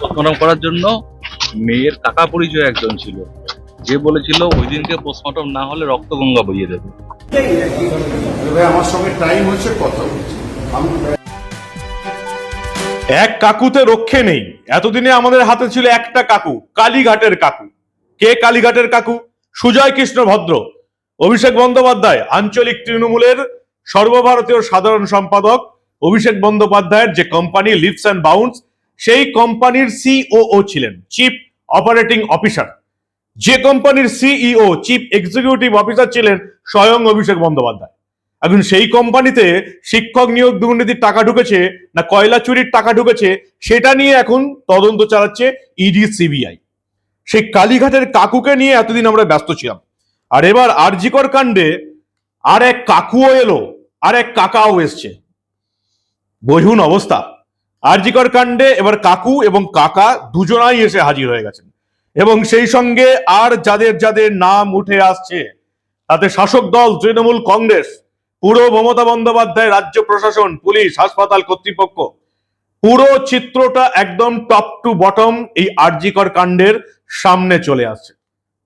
Post-mortem করার জন্য মেয়ের কাকা পরিচয় একজন ছিল। যে বলেছিল ওই দিনকে পোস্টমর্টম না হলে রক্তগঙ্গা বইয়ে দেবে। আমার সঙ্গে টাইম হচ্ছে কথা বলছি এক কাকুতে রক্ষে নেই। এতদিনে আমাদের হাতে ছিল একটা কাকু কালীঘাটের কাকু। কে কালীঘাটের কাকু? সুজয় কৃষ্ণ ভদ্র। অভিষেক বন্দ্যোপাধ্যায় আঞ্চলিক তৃণমূলের সর্বভারতীয় সাধারণ সম্পাদক। অভিষেক বন্দ্যোপাধ্যায়ের যে কোম্পানি লিপস অ্যান্ড বাউন্স সেই কোম্পানির সিওও ছিলেন চিফ অপারেটিং অফিসার যে কোম্পানির সিইও চিফ এক্সিকিউটিভ অফিসার ছিলেন স্বয়ং অভিষেক বন্দ্যোপাধ্যায়। এখন সেই কোম্পানিতে শিক্ষক নিয়োগ দুর্নীতির টাকা ঢুকেছে না কয়লা চুরির টাকা ঢুকেছে, সেটা নিয়ে এখন তদন্ত চালাচ্ছে ইডি সিবিআই সেই কালীঘাটের কাকুকে নিয়ে এতদিন আমরা ব্যস্ত ছিলাম। আর এবার আরজিকর কাণ্ডে আর এক কাকুও এলো, আর এক কাকাও এসছে। বহিউন অবস্থা। আরজিকর কাণ্ডে এবার কাকু এবং কাকা দুজনাই এসে হাজির হয়ে গেছেন। এবং সেই সঙ্গে আর যাদের যাদের নাম উঠে আসছে, তাতে শাসক দল, তৃণমূল কংগ্রেস, পুরো মমতা বন্দ্যোপাধ্যায় রাজ্য প্রশাসন, পুলিশ, হাসপাতাল কর্তৃপক্ষ, পুরো চিত্রটা একদম টপ টু বটম এই আরজিকর কাণ্ডের সামনে চলে আসছে।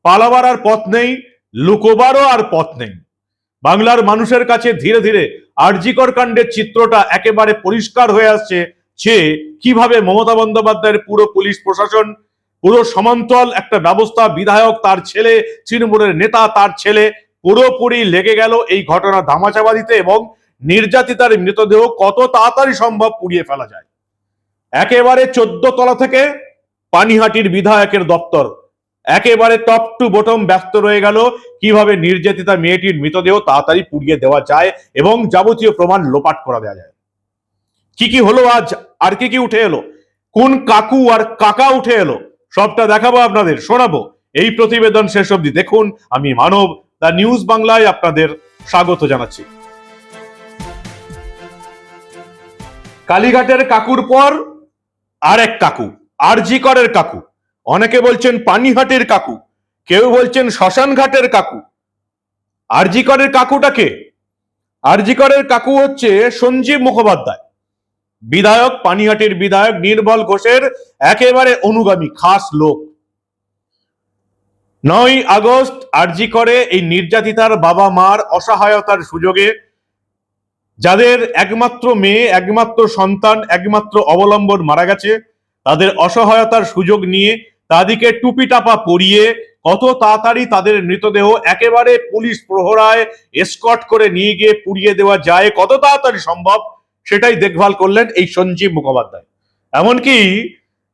পালাবার আর পথ নেই, লুকোবারও আর পথ নেই। বাংলার মানুষের কাছে ধীরে ধীরে আরজিকর কাণ্ডের চিত্রটা একেবারে পরিষ্কার হয়ে আসছে। যে কীভাবে মমতা বন্দ্যোপাধ্যায়ের পুরো পুলিশ প্রশাসন, পুরো সমান্তরাল একটা ব্যবস্থা, বিধায়ক তার ছেলে, তৃণমূলের নেতা তার ছেলে, পুরোপুরি লেগে গেল এই ঘটনা ধামাচাপা দিতে এবং নির্যাতিতার মৃতদেহ কত তাড়াতাড়ি সম্ভব পুড়িয়ে ফেলা যায়। একেবারে চোদ্দ তলা থেকে পানিহাটির বিধায়কের দপ্তর, একেবারে টপ টু বটম ব্যস্ত রয়ে গেল কীভাবে নির্যাতিতা মেয়েটির মৃতদেহ তাড়াতাড়ি পুড়িয়ে দেওয়া যায় এবং যাবতীয় প্রমাণ লোপাট করা দেওয়া যায়। কি কি হলো আজ? আর কি কি উঠে এলো? কোন কাকু আর কাকা উঠে এলো? সবটা দেখাবো আপনাদের, শোনাবো। এই প্রতিবেদন শেষ অবধি দেখুন। আমি মানব দা নিউজ বাংলায় আপনাদের স্বাগত জানাচ্ছি। কালীঘাটের কাকুর পর আর এক কাকু, আরজি করের কাকু। অনেকে বলছেন পানিহাটের কাকু, কেউ বলছেন শ্মশান ঘাটের কাকু। আরজি করের কাকুটাকে আরজি করের কাকু হচ্ছে সঞ্জীব মুখোপাধ্যায়। বিধায়ক পানিহাটির বিধায়ক নির্মল ঘোষের একেবারে অনুগামী খাস লোক। নয় আগস্ট আরজি করে এই নির্যাতিতার বাবা মার অসহায়তার সুযোগে, যাদের একমাত্র মেয়ে, একমাত্র সন্তান, একমাত্র অবলম্বন মারা গেছে, তাদের অসহায়তার সুযোগ নিয়ে তাদেরকে টুপি টাপা পরিয়ে কত তাড়াতাড়ি তাদের মৃতদেহ একেবারে পুলিশ প্রহরায় এসকট করে নিয়ে গিয়ে পুড়িয়ে দেওয়া যায়, কত তাড়াতাড়ি সম্ভব? সেটাই দেখভাল করলেন এই সঞ্জীব মুখোপাধ্যায়। এমনকি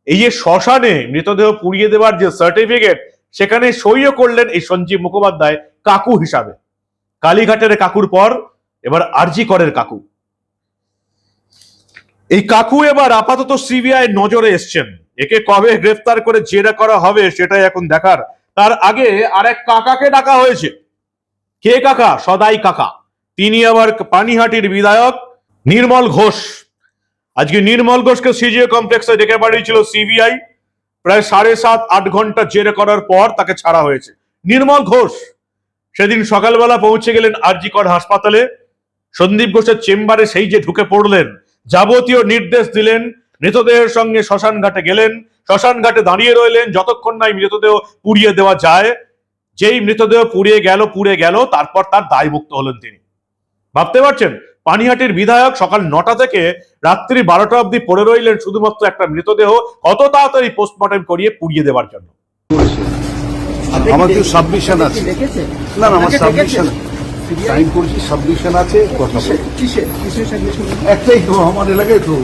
এই যে শ্মশানে মৃতদেহ পুড়িয়ে দেওয়ার যে সার্টিফিকেট সেখানে সইও করলেন এই সঞ্জীব মুখোপাধ্যায় কাকু হিসাবে। কালীঘাটের কাকুর পর, এবার আরজি করের কাকু। এই কাকু এবার আপাতত সিবিআই নজরে এসছেন। একে কবে গ্রেফতার করে জেরা করা হবে সেটাই এখন দেখার। তার আগে আরেক কাকাকে ডাকা হয়েছে। কে কাকা? সদাই কাকা। তিনি আবার পানিহাটির বিধায়ক। নির্মল ঘোষ। আজকে নির্মল ঘোষকে সিজিও কমপ্লেক্সে ডেকে পাঠিয়েছিল সিবিআই। প্রায় সাড়ে সাত, আট ঘণ্টা জেরে করার পর তাকে ছাড়া হয়েছে। নির্মল ঘোষ সেদিন সকালবেলা পৌঁছে গেলেন আরজিকর হাসপাতালে। সন্দীপ ঘোষের চেম্বারে সেই যে ঢুকে পড়লেন, যাবতীয় নির্দেশ দিলেন, মৃতদেহের সঙ্গে শ্মশান ঘাটে গেলেন, শ্মশান ঘাটে দাঁড়িয়ে রইলেন, যতক্ষণ না এই মৃতদেহ পুড়িয়ে দেওয়া যায়। যেই মৃতদেহ পুড়িয়ে গেল, পুড়ে গেল, তারপর তার দায়মুক্ত হলেন তিনি। ভাবতে পারছেন? পানিহাটির বিধায়ক সকাল নটা থেকে রাত্রি বারোটা অবধি পড়ে রইলেন শুধুমাত্র একটা মৃতদেহ। কত তাড়াতাড়ি পোস্টমর্টম করিয়ে পুড়িয়ে দেওয়ার জন্য? আমার তো সাবমিশন আছে। না না আমার সাবমিশন সাইন করেছি সাবমিশন আছে কথা বলব। কিসের কিসের সাবমিশন একটাই তো আমার এলাকায় তো।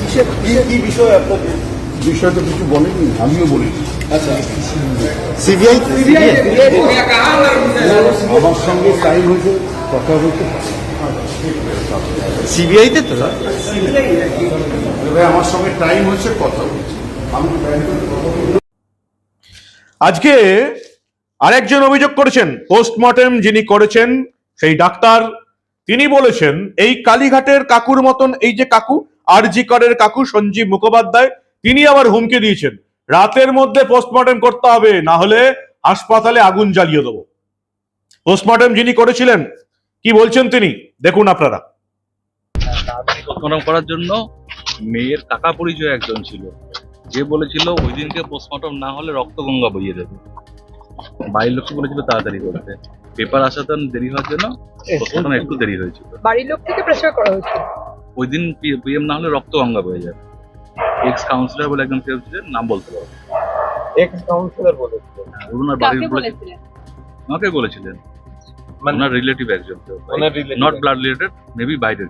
কিসের কি- কি বিষয় আপনাদের? বিষয় তো কিছু বলেনি আমিও বলিনি। আচ্ছা। সিবিআই আমার সঙ্গে টাইম হয়েছে। কথা হয়েছে সিবিআইতে তো আমার সঙ্গে টাইম হয়েছে কথা বলছি। আজকে আরেকজন অভিযোগ করেছেন পোস্টমর্টেম যিনি করেছেন সেই ডাক্তার তিনি বলেছেন এই কালীঘাটের কাকুর মতন এই যে কাকু আর জি করের কাকু সঞ্জীব মুখোপাধ্যায় তিনি আবার হুমকি দিয়েছেন। রাতের মধ্যে পোস্টমর্টেম করতে হবে না হলে হাসপাতালে আগুন জ্বালিয়ে দেবো। পোস্টমর্টেম যিনি করেছিলেন কি বলছেন তিনি? দেখুন আপনারা। পোস্টমর্টম করার জন্য মেয়ের কাকা পরিচয় একজন ছিল। যে বলেছিল ওই দিনকে পোস্টমর্টম না হলে রক্ত গঙ্গা বইয়ে দেবে। বাড়ির লোককে বলেছিল তাড়াতাড়ি করতে। পেপার আসাতে দেরি হওয়ার জন্য পোস্টমর্টম একটু দেরি হয়েছিল। বাড়ির লোক থেকে প্রেসার করা হয়েছে। ওই দিন পিএম না হলে রক্ত গঙ্গা বয়ে যাবে। এক্স কাউন্সিলর বলে একজন কেউ ছিলেন নাম বলতে পারব এক্স কাউন্সিলর বলেছিলেন। ওনার বাড়ির বলে বলেছিলেন? আমাকে বলেছিলেন। ওনার রিলেটিভ একজন ওনার নট ব্লাড রিলেটেড মেবি বাইরের।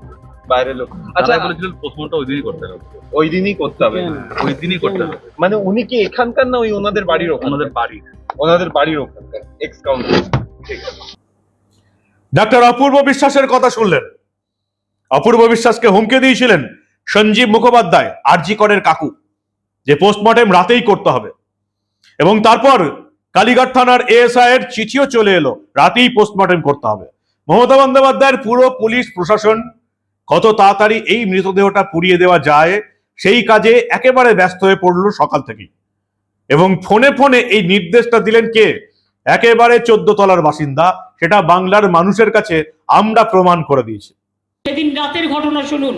বাইরের লোক। আচ্ছা বলেছিলেন পোস্টমর্টম ওই দিনই করতে হবে। ওই দিনই করতে হবে। ওই দিনই করতে হবে। মানে উনি কি এখানকার না ওই ওনাদের বাড়ির ওনাদের বাড়ির। ওনাদের বাড়ির ওখানকার এক্স ঠিক আছে। ডাক্তার অপূর্ব বিশ্বাসের কথা শুনলেন। অপূর্ব বিশ্বাসকে হুমকে দিয়েছিলেন সঞ্জীব মুখোপাধ্যায় আরজি করের কাকু যে পোস্টমর্টেম রাতেই করতে হবে। এবং তারপর কালীঘাট থানার এএসআই এর চিঠিও চলে এলো। রাতেই পোস্টমর্টেম করতে হবে। মমতা বন্দ্যোপাধ্যায়ের পুরো পুলিশ প্রশাসন কত তাড়াতাড়ি এই মৃতদেহটা পুড়িয়ে দেওয়া যায়, সেই কাজে একেবারে ব্যস্ত হয়ে পড়ল সকাল থেকেই। এবং ফোনে ফোনে এই নির্দেশটা দিলেন কে? একেবারে চোদ্দ তলার বাসিন্দা, সেটা বাংলার মানুষের কাছে আমরা প্রমাণ করে দিয়েছি। সেদিন রাতের ঘটনা শুনুন।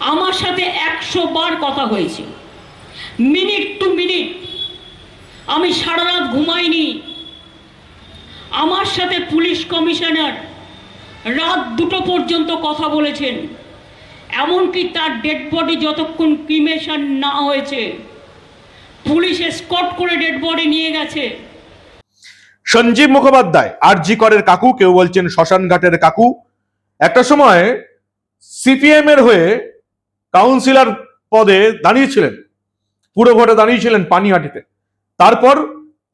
আমার সাথে একশো বার কথা হয়েছে। মিনিট টু মিনিট আমি সারা রাত ঘুমাইনি। আমার সাথে পুলিশ কমিশনার রাত দুটো পর্যন্ত কথা বলেছেন। এমনকি তার ডেড বডি যতক্ষণ ক্রিমেশন না হয়েছে, পুলিশ স্কট করে ডেড বডি নিয়ে গেছে। সঞ্জীব মুখোপাধ্যায়, আরজি করের কাকু, কেউ বলছেন শ্মশান ঘাটের কাকু। একটা সময় সিপিএম এর হয়ে কাউন্সিলর পদে দাঁড়িয়েছিলেন। পুরো ভোটে দাঁড়িয়েছিলেন পানিহাটিতে। তারপর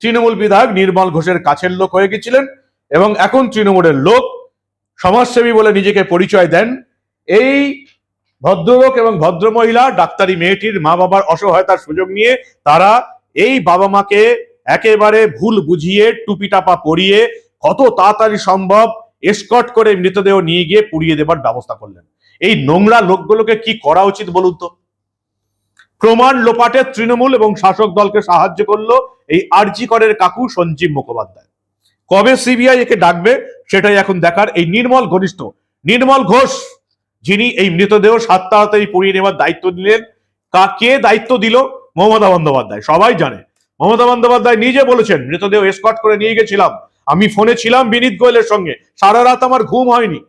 তৃণমূল বিধায়ক নির্মল ঘোষের কাছের লোক হয়ে গেছিলেন এবং এখন তৃণমূলের লোক সমাজসেবী বলে নিজেকে পরিচয় দেন। এই ভদ্রলোক এবং ভদ্রমহিলা, ডাক্তারি মেয়েটির মা বাবার অসহায়তার সুযোগ নিয়ে তারা এই বাবা মাকে একেবারে ভুল বুঝিয়ে টুপি টাপা পরিয়ে, কত তাড়াতাড়ি সম্ভব এসকট করে মৃতদেহ নিয়ে গিয়ে পুড়িয়ে দেবার ব্যবস্থা করলেন। এই নোংরা লোকগুলোকে কি করা উচিত বলুন তো? প্রমাণ লোপাটে তৃণমূল এবং শাসক দলকে সাহায্য করল এই আরজি করের কাকু সঞ্জীব মুখোপাধ্যায়। কবে সিবিআই একে ডাকবে সেটাই এখন দেখার এই নির্মল ঘনিষ্ঠ। নির্মল ঘোষ, যিনি এই মৃতদেহ সাত তাড়াতাড়ি পুড়িয়ে নেওয়ার দায়িত্ব দিলেন কা- কে দায়িত্ব দিল? মমতা বন্দ্যোপাধ্যায়। সবাই জানে। মমতা বন্দ্যোপাধ্যায় নিজে বলেছেন, মৃতদেহ এসকট করে নিয়ে গেছিলাম। আমি ফোনে ছিলাম বিনীত গোয়েলের সঙ্গে। সারা রাত আমার ঘুম হয়নি।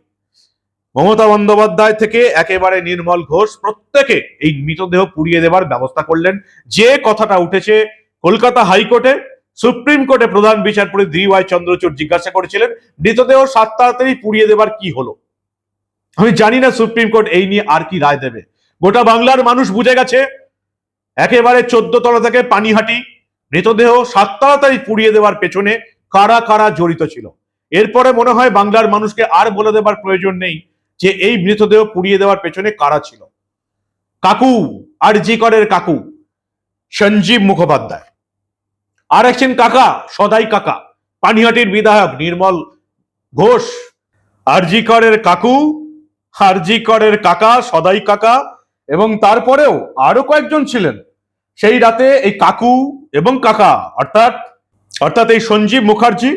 মমতা বন্দ্যোপাধ্যায় থেকে একেবারে নির্মল ঘোষ প্রত্যেকে এই মৃতদেহ পুড়িয়ে দেবার ব্যবস্থা করলেন। যে কথাটা উঠেছে, কলকাতা হাইকোর্টে সুপ্রিম কোর্টে প্রধান বিচারপতি ডি ওয়াই চন্দ্রচূড় জিজ্ঞাসা করেছিলেন, মৃতদেহ সাত তাড়াতাড়ি পুড়িয়ে দেবার কি হলো? আমি জানি না সুপ্রিম কোর্ট এই নিয়ে আর কি রায় দেবে। গোটা বাংলার মানুষ বুঝে গেছে, একেবারে চোদ্দ তলা থেকে পানিহাটি, মৃতদেহ সাত তাড়াতাড়ি পুড়িয়ে দেওয়ার পেছনে কারা কারা জড়িত ছিল? এরপরে মনে হয় বাংলার মানুষকে আর বলে দেবার প্রয়োজন নেই। যে এই মৃতদেহ পুড়িয়ে দেওয়ার পেছনে কারা ছিল? কাকু, আর জি করের কাকু, সঞ্জীব মুখোপাধ্যায়। আর একজন কাকা, সদাই কাকা, পানিহাটির বিধায়ক নির্মল ঘোষ। আরজি করের কাকু আরজি করের কাকা, সদাই কাকা, এবং তারপরেও আরও কয়েকজন ছিলেন। সেই রাতে এই কাকু এবং কাকা, অর্থাৎ অর্থাৎ এই সঞ্জীব মুখার্জি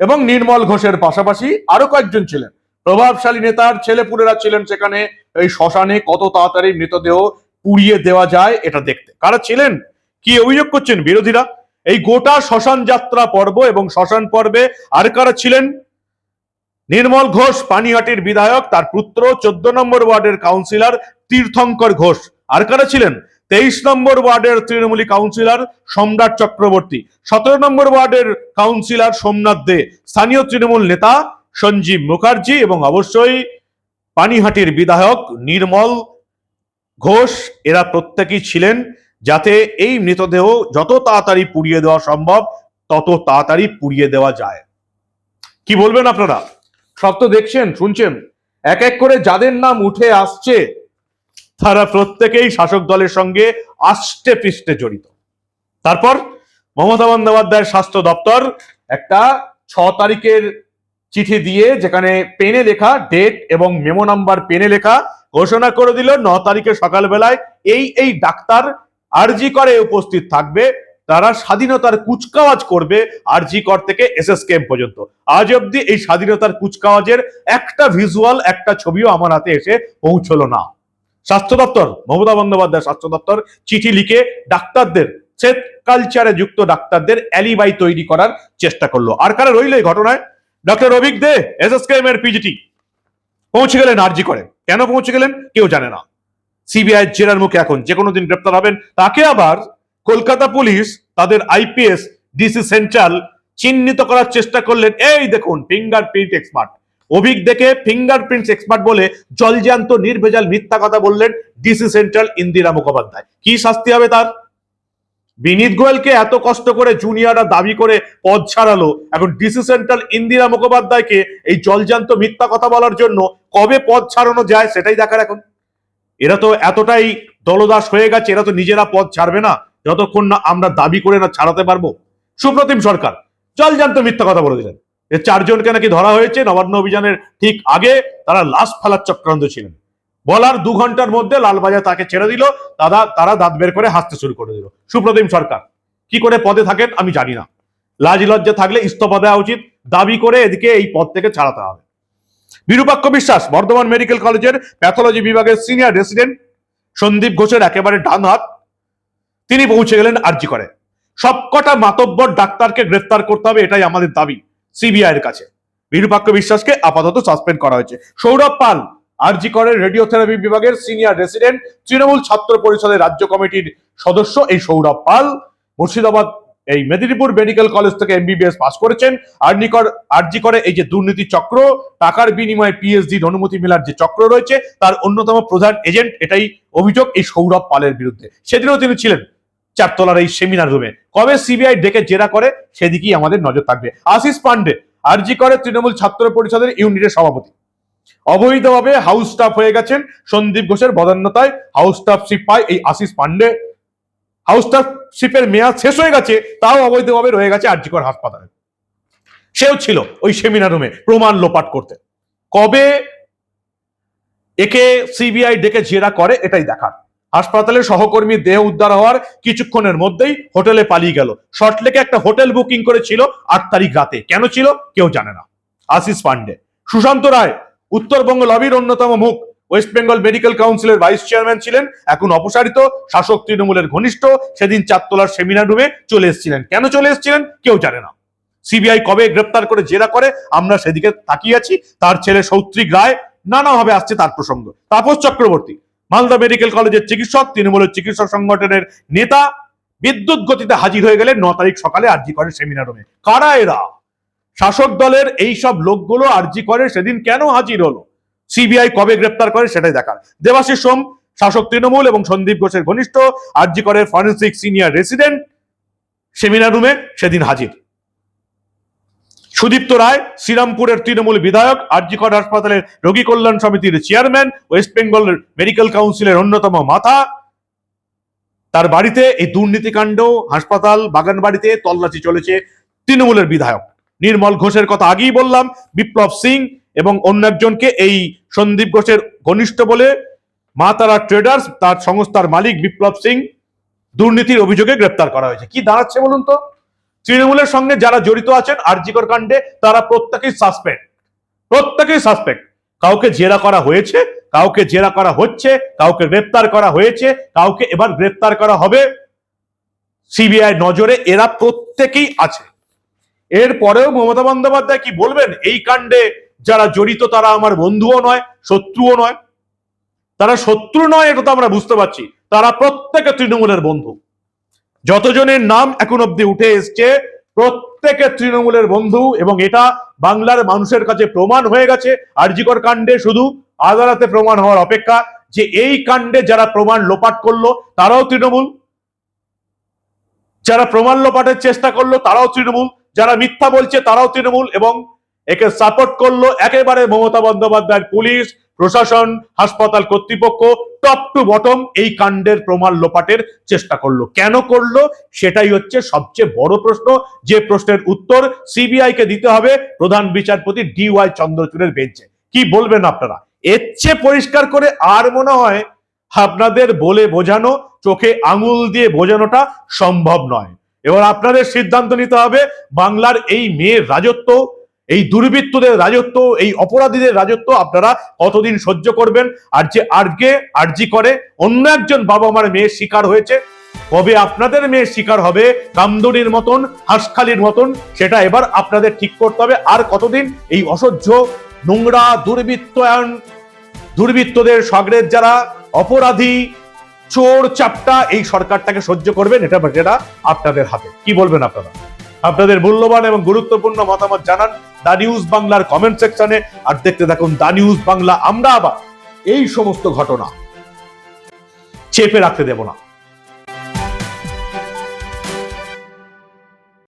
এবং নির্মল ঘোষের পাশাপাশি আরও কয়েকজন ছিলেন। প্রভাবশালী নেতার ছেলেপুলেরা ছিলেন সেখানে। এই শ্মশানে কত তাড়াতাড়ি মৃতদেহ পুড়িয়ে দেওয়া যায় এটা দেখতে। কারা ছিলেন? কি অভিযোগ করছেন বিরোধীরা? এই গোটা শ্মশান যাত্রা পর্ব এবং শ্মশান পর্বে আর কারা ছিলেন? নির্মল ঘোষ, পানিহাটির বিধায়ক, তার পুত্র, চোদ্দ নম্বর ওয়ার্ডের কাউন্সিলর তীর্থঙ্কর ঘোষ। আর কারা ছিলেন? তেইশ নম্বর ওয়ার্ডের তৃণমূলী কাউন্সিলর সম্রাট চক্রবর্তী। সতেরো নম্বর ওয়ার্ডের কাউন্সিলর সোমনাথ দে। স্থানীয় তৃণমূল নেতা সঞ্জীব মুখার্জি এবং অবশ্যই পানিহাটির বিধায়ক নির্মল ঘোষ, এরা প্রত্যেকেই ছিলেন, যাতে এই মৃতদেহ যত তাড়াতাড়ি পুড়িয়ে দেওয়া সম্ভব, তত তাড়াতাড়ি পুড়িয়ে দেওয়া যায়। কি বলবেন আপনারা? সব তো দেখছেন, শুনছেন? এক এক করে যাদের নাম উঠে আসছে, তারা প্রত্যেকেই শাসক দলের সঙ্গে আষ্টে পৃষ্ঠে জড়িত। তারপর মমতা বন্দ্যোপাধ্যায়ের স্বাস্থ্য দপ্তর একটা ছ তারিখের চিঠি দিয়ে যেখানে পেনে লেখা ডেট এবং মেমো নাম্বার পেনে লেখা ঘোষণা করে দিল। ন তারিখে সকালবেলায় এই এই ডাক্তার আরজি করে উপস্থিত থাকবে। তারা স্বাধীনতার কুচকাওয়াজ করবে আরজি কর থেকে এস এস কেম পর্যন্ত। আজ অব্দি এই স্বাধীনতার কুচকাওয়াজের একটা ভিজুয়াল একটা ছবিও আমার হাতে এসে পৌঁছলো না। স্বাস্থ্য দপ্তর, মমতা বন্দ্যোপাধ্যায় স্বাস্থ্য দপ্তর চিঠি লিখে ডাক্তারদের, সেট কালচারে যুক্ত ডাক্তারদের অ্যালিবাই তৈরি করার চেষ্টা করল। আর কারা রইল এই ঘটনায়? Doctor Rabik De S S SSKM এর পিজিটি পৌঁছে গেলেন আরজি করে। কেন পৌঁছে গেলেন? কেউ জানে না। সিবিআই জেরার মুখে এখন যে কোনো দিন গ্রেপ্তার হবেন। তাকে আবার কলকাতা পুলিশ তাদের আইপিএস ডিসি সেন্ট্রাল চিহ্নিত করার চেষ্টা করলেন। এই দেখুন ফিঙ্গারপ্রিন্ট এক্সপার্ট অভিক দেখে ফিঙ্গারপ্রিন্ট এক্সপার্ট বলে জলজান্ত নির্ভেজাল, মিথ্যা কথা বললেন ডিসি সেন্ট্রাল ইন্দিরা মুখোপাধ্যায়। কি শাস্তি হবে তার? বিনীত গোয়েলকে এত কষ্ট করে জুনিয়ররা দাবি করে পদ ছাড়ালো এখন ডিসি সেন্ট্রাল ইন্দিরা মুখোপাধ্যায়কে এই জলজান্ত মিথ্যা কথা বলার জন্য কবে পদ ছাড়ানো যায় সেটাই দেখার এখন। এরা তো এতটাই দলদাস হয়ে গেছে, এরা তো নিজেরা পদ ছাড়বে না, যতক্ষণ না আমরা দাবি করে না ছাড়াতে পারব। সুপ্রতিম সরকার জলজান্ত মিথ্যা কথা বলে দিলেন। এর চারজনকে নাকি ধরা হয়েছে, নবান্ন অভিযানের ঠিক আগে তারা লাশ ফালার চক্রান্ত ছিলেন। বলার দু ঘণ্টার মধ্যে লালবাজার তাকে ছেড়ে দিল, দাদা, তারা দাঁত বের করে হাসতে শুরু করে দিল। সুপ্রতিম সরকার, কি করে পদে থাকেন আমি জানি না। লাজ লজ্জা থাকলে ইস্তফা দেওয়া উচিত, দাবি করে এদিকে এই পদ থেকে ছাড়াতে হবে। বিরূপাক্ষ বিশ্বাস, বর্ধমান মেডিকেল কলেজের প্যাথোলজি বিভাগের সিনিয়র রেসিডেন্ট সন্দীপ ঘোষের একেবারে ডান হাত। তিনি পৌঁছে গেলেন আরজি করে। সবকটা মাতব্বর ডাক্তারকে গ্রেফতার করতে হবে, এটাই আমাদের দাবি সিবিআই এর কাছে। বিরূপাক্ষ বিশ্বাসকে আপাতত সাসপেন্ড করা হয়েছে। সৌরভ পাল আরজি করের রেডিওথেরাপি বিভাগের সিনিয়র রেসিডেন্ট, তৃণমূল ছাত্র পরিষদের রাজ্য কমিটির সদস্য এই সৌরভ পাল। মুর্শিদাবাদ, এই মেদিনীপুর মেডিকেল কলেজ থেকে এমবিবিএস পাস করেছেন। আর্নিকর আরজি করে এই যে দুর্নীতি চক্র, টাকার বিনিময়ে পিএইচডি অনুমতি মেলার যে চক্র রয়েছে, তার অন্যতম প্রধান এজেন্ট এটাই অভিযোগ এই সৌরভ পালের বিরুদ্ধে। সেদিনও তিনি ছিলেন চারতলার এই সেমিনার রুমে। কবে সিবিআই ডেকে জেরা করে, সেদিকেই আমাদের নজর থাকবে। আশিস পান্ডে, আরজি করে তৃণমূল ছাত্র পরিষদের ইউনিটের সভাপতি। অবৈধভাবে হাউস স্টাফ হয়ে গেছেন সন্দীপ ঘোষের বদান্যতায়। হাউস স্টাফশিপ পায় এই আশিস পান্ডে হাউস স্টাফশিপের মেয়াদ শেষ হয়ে গেছে, তাও অবৈধভাবে রয়ে গেছে আরজিকর হাসপাতালে। সেও ছিল ওই সেমিনার রুমে প্রমাণ লোপাট করতে। কবে একে সিবিআই ডেকে জেরা করে এটাই দেখার। হাসপাতালের সহকর্মী দেহ উদ্ধার হওয়ার কিছুক্ষণের মধ্যেই হোটেলে পালিয়ে গেল। শর্টলেকে একটা হোটেল বুকিং করেছিল আট তারিখ রাতে। কেন ছিল? কেউ জানে না। আশিস পান্ডে সুশান্ত রায় উত্তরবঙ্গ লবির অন্যতম মুখ, ওয়েস্ট বেঙ্গল মেডিকেল কাউন্সিলের ভাইস চেয়ারম্যান ছিলেন, এখন অপসারিত, শাসক তৃণমূলের ঘনিষ্ঠ, সেদিন চারতলার সেমিনার রুমে চলে এসেছিলেন। কেন চলে এসেছিলেন? কেউ জানে না। সিবিআই কবে গ্রেপ্তার করে জেরা করে, আমরা সেদিকে তাকিয়ে আছি, তার ছেলে সৌত্রিক রায় নানাভাবে আসছে তার প্রসঙ্গ। তাপস চক্রবর্তী, মালদা মেডিকেল কলেজের চিকিৎসক, তৃণমূলের চিকিৎসক সংগঠনের নেতা, বিদ্যুৎ গতিতে হাজির হয়ে গেলেন ন তারিখ সকালে আরজি করে সেমিনার রুমে। কারা এরা? শাসক দলের এই সব লোকগুলো আরজি করে সেদিন কেন হাজির হলো? সিবিআই কবে গ্রেপ্তার করে সেটাই দেখার। দেবাশিস সোম, শাসক তৃণমূল এবং সন্দীপ ঘোষের ঘনিষ্ঠ আরজি করে ফরেন্সিক সিনিয়র রেসিডেন্ট সেমিনার রুমে সেদিন হাজির। সুদীপ্ত রায়, শ্রীরামপুরের তৃণমূল বিধায়ক আরজিকর হাসপাতালের রোগী কল্যাণ সমিতির চেয়ারম্যান, ওয়েস্ট বেঙ্গল মেডিকেল কাউন্সিলের অন্যতম মাথা তার বাড়িতে এই দুর্নীতিকাণ্ড, হাসপাতাল বাগান বাড়িতে তল্লাচি চলেছে তৃণমূলের বিধায়ক। নির্মল ঘোষের কথা আগেই বললাম, বিপ্লব সিং এবং অন্য একজনকে এই সন্দীপ ঘোষের ঘনিষ্ঠ বলে মা তারা ট্রেডার্স তার সংস্থার মালিক বিপ্লব সিং দুর্নীতির অভিযোগে গ্রেপ্তার করা হয়েছে। কি দাঁড়াচ্ছে বলুন তো? তৃণমূলের সঙ্গে যারা জড়িত আছেন, আরজিকর কাণ্ডে তারা প্রত্যেকেই সাসপেক্ট প্রত্যেকেই সাসপেক্ট কাউকে জেরা করা হয়েছে, কাউকে জেরা করা হচ্ছে, কাউকে গ্রেপ্তার করা হয়েছে, কাউকে এবার গ্রেপ্তার করা হবে। সিবিআই নজরে এরা প্রত্যেকেই আছে। এরপরেও মমতা বন্দ্যোপাধ্যায় কি বলবেন? এই কাণ্ডে যারা জড়িত, তারা আমার বন্ধুও নয়, শত্রুও নয়। তারা শত্রু নয়, এটা তো আমরা বুঝতে পারছি। তারা প্রত্যেকে তৃণমূলের বন্ধু। যতজনের নাম এখন অব্দি উঠে এসছে, প্রত্যেকে তৃণমূলের বন্ধু এবং এটা বাংলার মানুষের কাছে প্রমাণ হয়ে গেছে। আরজিকর কাণ্ডে শুধু আদালতে প্রমাণ হওয়ার অপেক্ষা যে এই কাণ্ডে যারা প্রমাণ লোপাট করল, তারাও তৃণমূল। যারা প্রমাণ লোপাটের চেষ্টা করল, তারাও তৃণমূল। যারা মিথ্যা বলছে তারাও তৃণমূল এবং একে সাপোর্ট করল একেবারে মমতা বন্দ্যোপাধ্যায়ের পুলিশ, প্রশাসন, হাসপাতাল কর্তৃপক্ষ টপ টু বটম এই কাণ্ডের প্রমাণ লোপাটের চেষ্টা করল। কেন করল? সেটাই হচ্ছে সবচেয়ে বড় প্রশ্ন। যে প্রশ্নের উত্তর সিবিআই কে দিতে হবে প্রধান বিচারপতি ডি ওয়াই চন্দ্রচূড়ের বেঞ্চে। কি বলবেন আপনারা? এর চেয়ে পরিষ্কার করে আর মনে হয় আপনাদের বলে বোঝানো, চোখে আঙুল দিয়ে বোঝানোটা সম্ভব নয়। এবার আপনাদের সিদ্ধান্ত নিতে হবে, বাংলার এই মেয়ের রাজত্ব, এই দুর্বৃত্তদের রাজত্ব, এই অপরাধীদের রাজত্ব আপনারা কতদিন সহ্য করবেন? আর যে আজকে আরজি করে, অন্য একজন বাবা মার মেয়ের শিকার হয়েছে। কবে আপনাদের মেয়ের শিকার হবে? কামদুনির মতন, হাঁসখালির মতন, সেটা এবার আপনাদের ঠিক করতে হবে। আর কতদিন? এই অসহ্য, নোংরা, দুর্বৃত্তায়ন, দুর্বৃত্তদের সগরের যারা অপরাধী চোর চাপটা এই সরকারটাকে সহ্য করবেন, এটা যেটা আপনাদের হাতে। কি বলবেন আপনারা? আপনাদের মূল্যবান এবং গুরুত্বপূর্ণ মতামত জানান দা নিউজ বাংলার কমেন্ট সেকশনে, আর দেখতে থাকুন দা নিউজ বাংলা, আমরা আবার এই সমস্ত ঘটনা চেপে রাখতে দেব না।